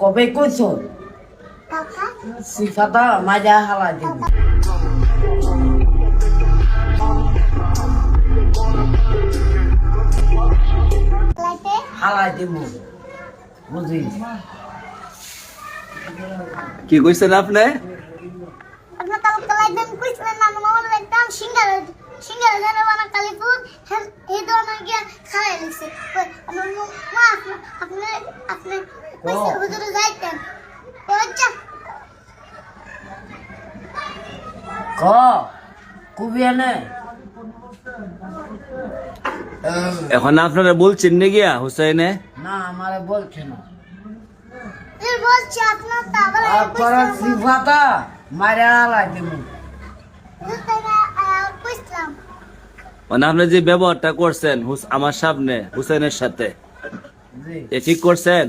কবে কইছো? সিফাতা মাজা হালা দিব। লাইতে হালা দিব বুঝি কি কইছেন আপনি? আপনার কালকে লাইতেন কইছিলেন না আমার লাইতাম সিঙ্গারা সিঙ্গারা জানে বানা কালীপুর এই ধরনের গিয়া খাওয়াই লিখছে আমার মা আপনি আপনি হুজুরে যাইতেন। আচ্ছা। ক? কুবিয়ানে এখন আপনারা বলছেন নে গিয়া হুসাইনে? না আমারে বলছে না। আপনার সিফাতা মারা দিব। মানে আপনি যে ব্যবহারটা করছেন আমার সামনে হুসাইনের সাথে। ঠিক করছেন?